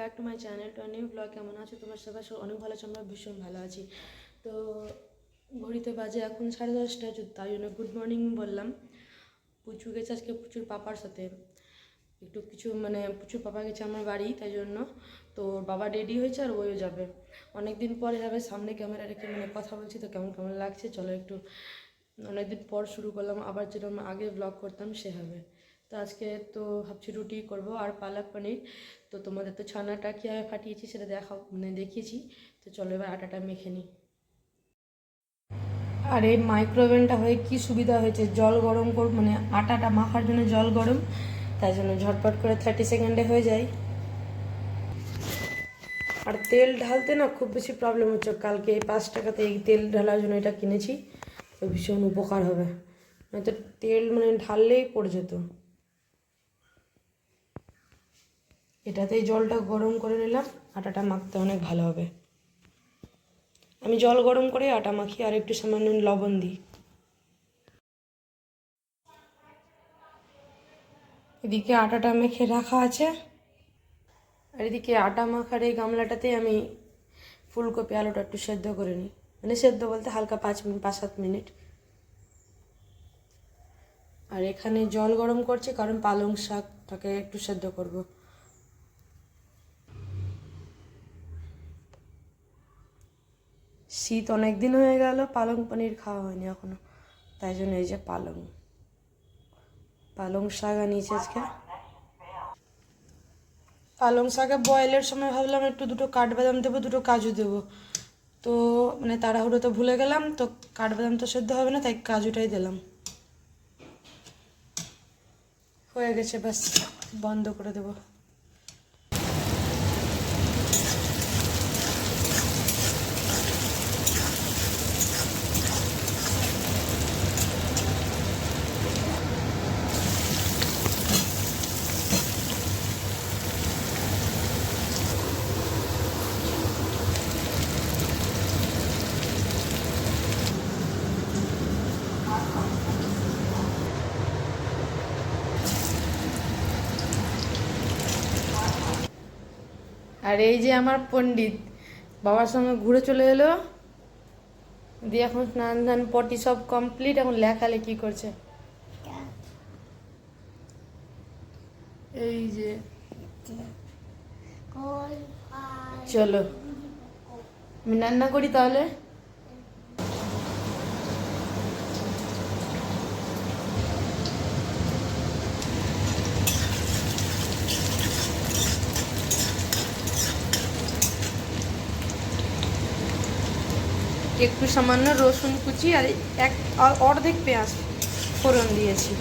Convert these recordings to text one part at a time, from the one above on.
Back to my channel to new blog কেমন আছো? তোমার সবাই সব অনেক ভালো আছো, আমরা ভীষণ ভালো আছি। তো ঘড়িতে বাজে এখন সাড়ে দশটা তাই জন্য গুড মর্নিং বললাম। পুচু গেছে আজকে পুচুর পাপার সাথে। একটু কিছু মানে পুচুর পাপা গেছে আমার বাড়ি, তাই জন্য। তো বাবা রেডি হয়েছে আর ওইও যাবে। অনেক দিন পরে যাবে সামনে ক্যামেরা রেখে মানে কথা বলছি, তো কেমন কেমন লাগছে, চলো একটু অনেকদিন পর শুরু করলাম, আবার যেরকম আগে ব্লগ করতাম, সেভাবে। তো আজকে তো ভাবছি রুটি করব আর পালক পনির। তো তোমাদের তো ছানাটা কীভাবে ফাটিয়েছি সেটা দেখা মানে দেখিয়েছি। তো চলো এবার আটাটা মেখে নিই। আর এই মাইক্রোওভেনটা হয়ে কি সুবিধা হয়েছে? জল গরম কর মানে আটাটা মাখার জন্য জল গরম তাই জন্য ঝটপট করে থার্টি সেকেন্ডে হয়ে যায়। আর তেল ঢালতে না খুব বেশি প্রবলেম হচ্ছে। কালকে এই পাঁচ টাকাতে এই তেল ঢালার জন্য এটা কিনেছি, তো ভীষণ উপকার হবে। নয়তো তেল মানে ঢাললেই পড়ে যেত। এটাতেই জলটা গরম করে নিলাম, আটাটা মাখতে অনেক ভালো হবে। আমি জল গরম করে আটা মাখি আর একটু সামান্য লবণ দিই। এদিকে আটাটা মেখে রাখা আছে। আর এদিকে আটা মাখার এই গামলাটাতেই আমি ফুলকপি আলুটা একটু সেদ্ধ করে নিই। মানে সেদ্ধ বলতে হালকা পাঁচ মিনিট পাঁচ সাত মিনিট। আর এখানে জল গরম করছি, কারণ পালং শাকটাকে একটু সেদ্ধ করব। শীত অনেক দিন হয়ে গেল, পালং পনির খাওয়া হয়নি এখনও। তাই জন্য এই যে পালং। পালং শাক আনিয়েছি আজকে। পালং শাকে বয়েলের সময় ভাবলাম একটু দুটো কাঠবাদাম দেবো, দুটো কাজু দেবো। তো মানে তাড়াহুড়ো তো ভুলে গেলাম, তো কাঠবাদাম তো সেদ্ধ হবে না, তাই কাজুটাই দিলাম। হয়ে গেছে, ব্যাস, বন্ধ করে দেবো। আর এই যে আমার পণ্ডিত, বাবার সঙ্গে ঘুরে চলে এলো। দিয়ে এখন স্নান ধান পটি সব কমপ্লিট এখন লেখালেখি করছে। এই যে। চলো। আমি রান্না করি তাহলে? একটু সামান্য রসুন কুচি আর এক অর্ধেক পেঁয়াজ ফোড়ন দিয়েছি।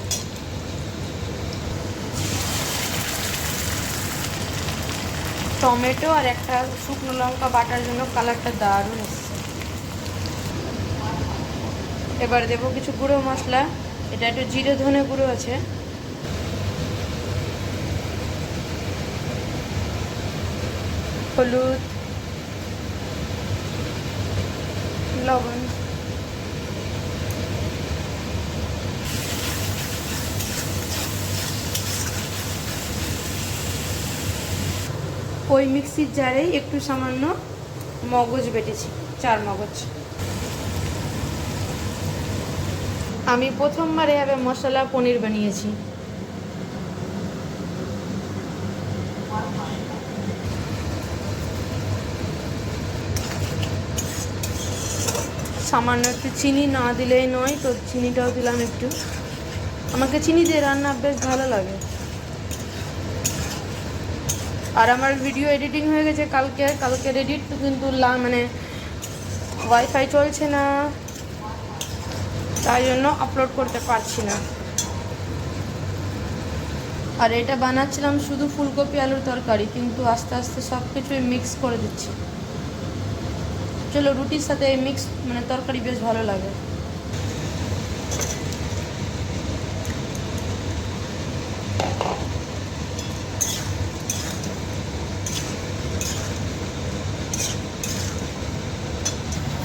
টমেটো আর একটা শুকনো লঙ্কা বাটার জন্য কালারটা দারুণ এসছে। এবার দেবো কিছু গুঁড়ো মশলা, এটা একটু জিরে ধনে গুঁড়ো আছে। হলুদ লবণ। ওই মিক্সির জারেই একটু সামান্য মগজ বেটেছি, চার মগজ। আমি প্রথমবার এভাবে মশলা পনির বানিয়েছি। সামান্য একটু চিনি না দিলেই নয়, তো চিনিটাও দিলাম একটু। আমাকে চিনি দিয়ে রান্না বেশ ভালো লাগে। আর আমার ভিডিও এডিটিং হয়ে গেছে কালকে কালকে এডিট কিন্তু মানে ওয়াইফাই চলছে না। তাই জন্য আপলোড করতে পারছি না। আর এটা বানাচ্ছিলাম শুধু ফুলকপি আলুর তরকারি, কিন্তু আস্তে আস্তে সব কিছুই মিক্স করে দিচ্ছি। চলো, রুটির সাথে মিক্স মানে তরকারি বেশ ভালো লাগে।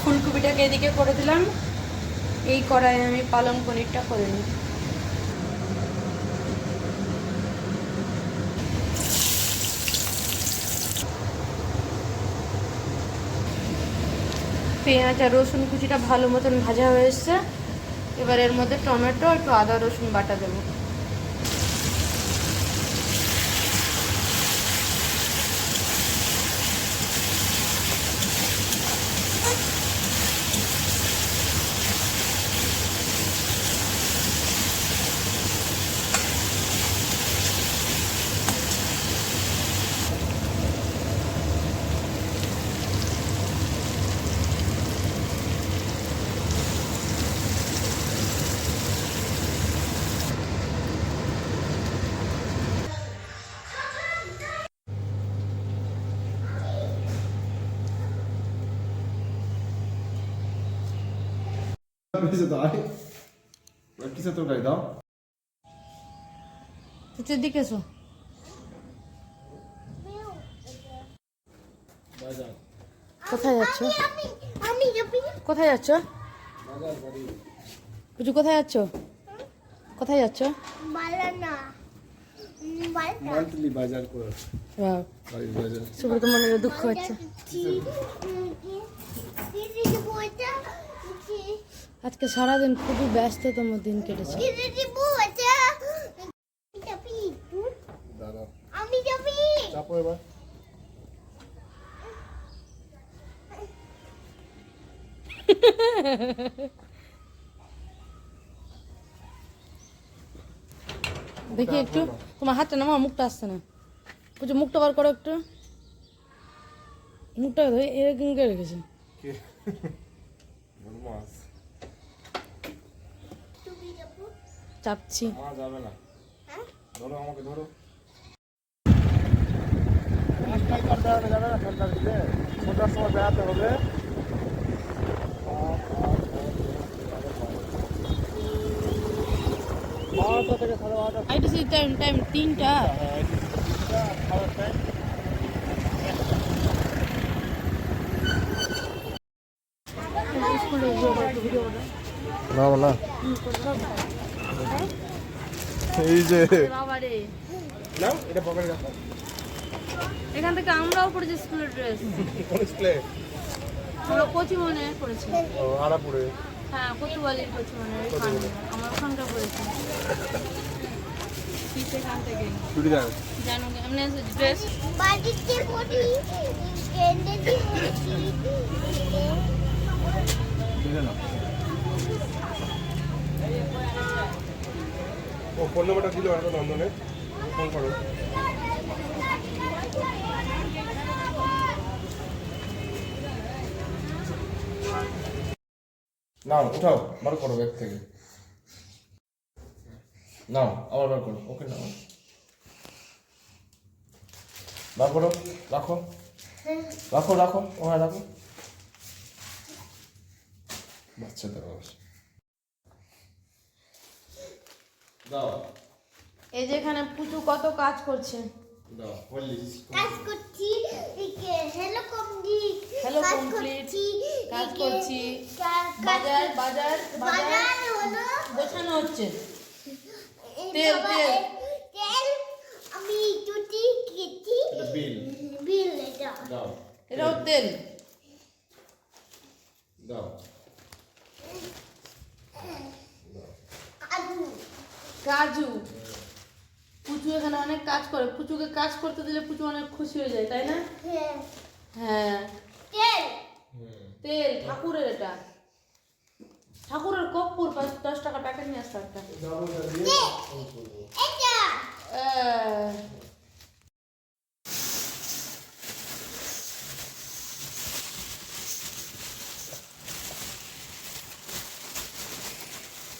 ফুলকপিটাকে এদিকে করে দিলাম। এই কড়াইয়ে আমি পালং পনিরটা করে নিই। পেঁয়াজ আর রসুন কুচিটা ভালো মতন ভাজা হয়ে এসছে। এবার এর মধ্যে টমেটো একটু আদা রসুন বাটা দেবো। দাও তুই দিকে এসো কোথায় যাচ্ছ কোথায় যাচ্ছ পুজো কোথায় যাচ্ছ কোথায় যাচ্ছ বাজার সুব্রত মনে দুঃখ হচ্ছে আজকে সারাদিন খুবই ব্যস্ততম দিন কেটেছে। দাঁড়াও। আমি যাবি। চাপো এবার। দেখি একটু তোমার হাতটা নামা মুখটা আসছে না। পুজো মুখটা বার করো একটু। মুখটা ধরে এরকম করে রেখেছে কে মাছ তুমি যাব চাপছি। না। হ্যাঁ? ধরো আমাকে ধরো। পাঁচটায় করতে যাবে না সময় বেড়াতে হবে বারোটা থেকে সাড়ে বারোটা আইটিসি টাইম টাইম তিনটা। খাওয়ার টাইম স্কুলে ভিডিও না না এই যে। বাবা রে নাও এটা পকেটে রাখো। এখান থেকে আমরাও পড়েছি স্কুলের ড্রেস। কোন স্কুলে? আমরা কচি মনে পড়েছি। ও আরাপুরে। হ্যাঁ কচুবালির কচি মনে এখানে আমরা ওখানটা পড়েছি। চুড়িদার? জানো এমনি ড্রেস? বাড়িতে পড়ি কেন্দ্রে না ও ফোন নাম্বারটা দিল এখন নন্দনে ফোন করো। নাও, উঠাও, বার করো ব্যাগ থেকে। নাও, আবার বার করো। ওকে নাও। বার করো, রাখো। রাখো রাখো। ওখানে রাখো। বাচ্চাদের অবশ্য দাও। এই যে এখানে পুচু কত কাজ করছে। দাও কাজ করছি হ্যালো কমপ্লিট complete, করছি কাজ করছি। বাজার বাজার বাজার। হলো। গোছানো হচ্ছে। তেল, তেল। তেল আমি টুটি কেটি বিল। বিল এটা। দাও। এটাও তেল। দাও। কাজু। পুচু এখানে অনেক কাজ করে। পুচুকে কাজ করতে দিলে পুচু অনেক খুশি হয়ে যায় তাই না? হ্যাঁ। হ্যাঁ। তেল। তেল ঠাকুরের এটা। ঠাকুরের কপ্পুর পাঁচ দশ টাকা প্যাকেট নিয়ে আসতো একটা।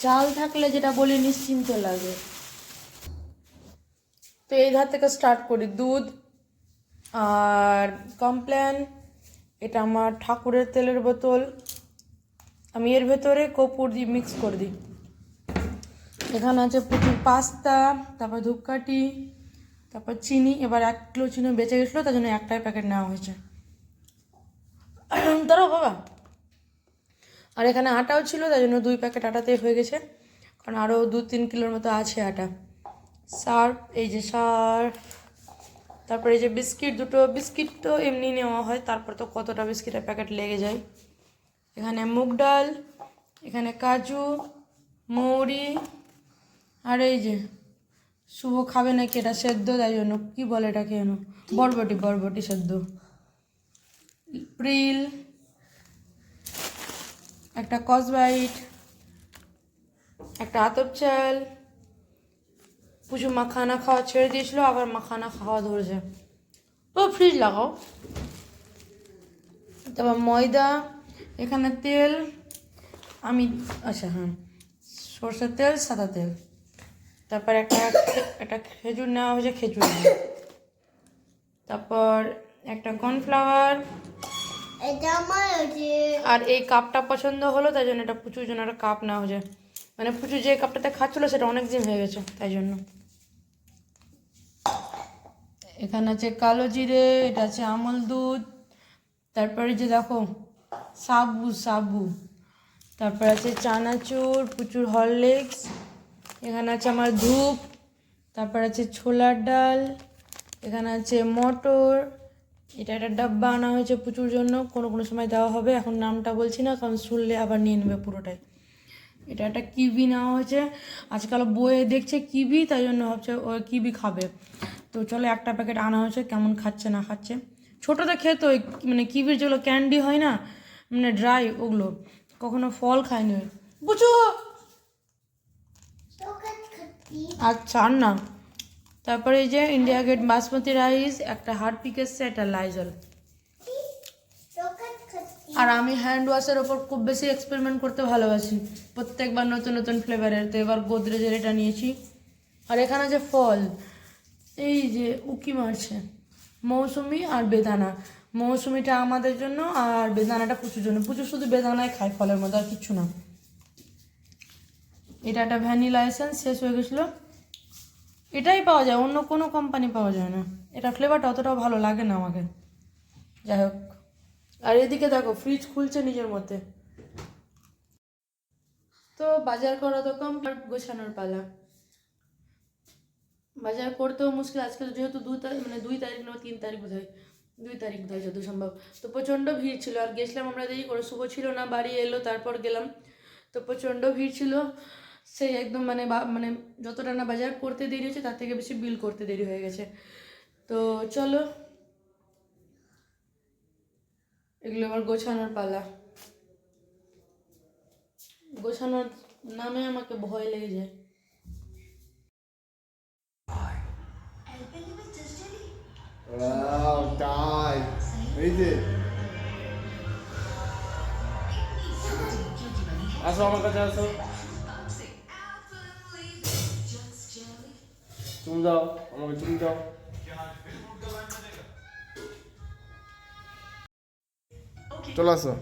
চাল থাকলে যেটা বলি নিশ্চিন্ত লাগে। তো এই ধার থেকে স্টার্ট করি। দুধ আর কমপ্ল্যান এটা আমার ঠাকুরের তেলের বোতল। আমি এর ভেতরে কপুর দিয়ে মিক্স করে দিই। এখানে আছে প্রচুর পাস্তা, তারপর ধূপকাঠি, তারপর চিনি। এবার এক কিলো চিনি বেঁচে গেছিল, তার জন্য একটাই প্যাকেট নেওয়া হয়েছে। ধরো বাবা আর এখানে আটাও ছিল, তাই জন্য দুই প্যাকেট আটাতেই হয়ে গেছে। কারণ আরও দু তিন কিলোর মতো আছে আটা। সার্ফ, এই যে সার্ফ, তারপরে এই যে বিস্কিট দুটো, বিস্কিট তো এমনি নেওয়া হয়, তারপর তো কতটা বিস্কিটের প্যাকেট লেগে যায়। এখানে মুগ ডাল, এখানে কাজু, মৌরি, আর এই যে শুভ খাবে নাকি এটা সেদ্ধ, তাই জন্য কী বলে এটাকে যেন? বরবটি বরবটি সেদ্ধ। প্রিল একটা কসবাইট একটা আতপ চাল, পুজো মাখানা খাওয়া ছেড়ে দিয়েছিল, আবার মাখানা খাওয়া ধরেছে। ও ফ্রিজ লাগাও। তারপর ময়দা, এখানে তেল, আমি আচ্ছা হ্যাঁ সর্ষের তেল, সাদা তেল। তারপর একটা একটা খেজুর নেওয়া হয়েছে, খেজুর তারপর একটা কর্নফ্লাওয়ার আর এই কাপটা পছন্দ হলো, তাই জন্য এটা প্রচুর জন্য একটা কাপ নেওয়া হয়েছে। মানে প্রচুর যে কাপটাতে খাচ্ছিলো, সেটা অনেক দিন হয়ে গেছে, তাই জন্য। এখানে আছে কালো জিরে, এটা আছে আমল দুধ, তারপরে যে দেখো, সাবু সাবু। তারপর আছে চানাচুর প্রচুর হরলিক্স, এখানে আছে আমার ধূপ, তারপর আছে ছোলার ডাল, এখানে আছে মটর। এটা একটা ডাব্বা আনা হয়েছে প্রচুর জন্য কোনো কোনো সময় দেওয়া হবে এখন নামটা বলছি না কারণ শুনলে আবার নিয়ে নেবে পুরোটাই। এটা একটা কিবি নেওয়া হয়েছে আজকাল বইয়ে দেখছে কিবি তাই জন্য ভাবছে ও কিবি খাবে। তো চলো একটা প্যাকেট আনা হয়েছে কেমন খাচ্ছে না খাচ্ছে। ছোটোতে খেতো মানে কিবির যেগুলো ক্যান্ডি হয় না মানে ড্রাই ওগুলো কখনো ফল খায়নি বুঝো আচ্ছা আর না। তারপরে এই যে ইন্ডিয়া গেট বাসমতি রাইস, একটা হার্ড পিক এসছে একটা লাইজল আর আমি হ্যান্ড ওয়াশের ওপর খুব বেশি এক্সপেরিমেন্ট করতে ভালোবাসি। প্রত্যেকবার নতুন নতুন ফ্লেভারের তো এবার গোদরেজের এটা নিয়েছি। আর এখানে যে ফল, এই যে উকি মারছে মৌসুমি আর বেদানা। মৌসুমিটা আমাদের জন্য আর বেদানাটা পুচুর জন্য। পুচু শুধু বেদানায় খায় ফলের মধ্যে, আর কিচ্ছু না। এটা একটা ভ্যানিলা এসেন্স, শেষ হয়ে গেছিল। এটাই পাওয়া যায়, অন্য কোনো কোম্পানি পাওয়া যায় না। এটা ফ্লেভারটা অতটাও ভালো লাগে না আমাকে। যাই হোক। আর এদিকে দেখো ফ্রিজ খুলছে নিজের মধ্যে। তো বাজার করা তো কম গোছানোর পালা। বাজার করতেও মুশকিল, আজকে যেহেতু দু তারিখ মানে দুই তারিখ না তিন তারিখ বোধ হয় দুই তারিখ বোধ হয় যত সম্ভব। তো প্রচণ্ড ভিড় ছিল, আর গেছিলাম আমরা দেরি করে, শুভ ছিল না, বাড়ি এলো, তারপর গেলাম। তো প্রচণ্ড ভিড় ছিল। সেই একদম মানে মানে যতটা না বাজার করতে দেরি হয়েছে, তার থেকে বেশি বিল করতে দেরি হয়ে গেছে। তো চলো, এগুলো আবার গোছানোর পালা। গোছানোর নামে আমাকে ভয় লেগে যায়। তাই এই যে আসো। আমার কাছে আসো চুম দাও আমাকে চুম দাও চলে আসো